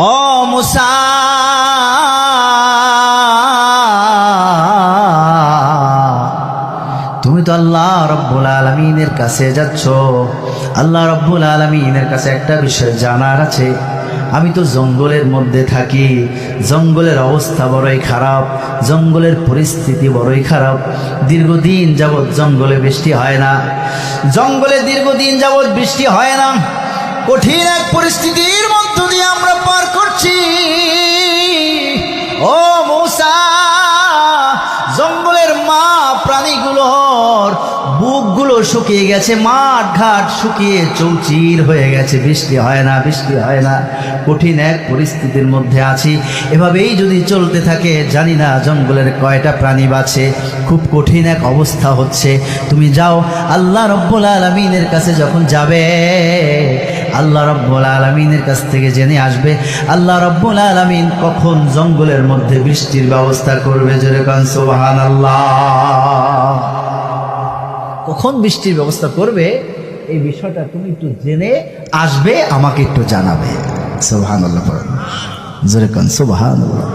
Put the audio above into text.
ও মুসা। তুমি তো আল্লাহ রব্বুল আলমিনের কাছে যাচ্ছ। আল্লাহ রব্বুল আলমিনের কাছে একটা বিষয় জানার আছে। আমি তো জঙ্গলের মধ্যে থাকি। জঙ্গলের অবস্থা বড়ই খারাপ। জঙ্গলের পরিস্থিতি বড়ই খারাপ। দীর্ঘদিন যাবৎ জঙ্গলে বৃষ্টি হয় না। জঙ্গলে দীর্ঘদিন যাবৎ বৃষ্টি হয় না। কঠিন এক পরিস্থিতির মধ্য দিয়ে বুকগুলো শুকিয়ে গেছে, মাঠ ঘাট শুকিয়ে চৌচির হয়ে গেছে। বৃষ্টি হয় না, বৃষ্টি হয় না। কঠিন এক পরিস্থিতির মধ্যে আছি। এভাবেই যদি চলতে থাকে, জানি না জঙ্গলের কয়টা প্রাণী বাঁচে। খুব কঠিন এক অবস্থা হচ্ছে। তুমি যাও, আল্লাহ রব্বুল আলমিনের কাছে যখন যাবে, আল্লাহ রব্বুল আলমিনের কাছ থেকে জেনে আসবে, আল্লাহ রব্বুল আলমিন কখন জঙ্গলের মধ্যে বৃষ্টির ব্যবস্থা করবে। যেরকম সোহান আল্লাহ কখন বৃষ্টির ব্যবস্থা করবে, এই বিষয়টা তুমি একটু জেনে আসবে, আমাকে একটু জানাবে। সোহান আল্লাহ কন সোহান আল্লাহ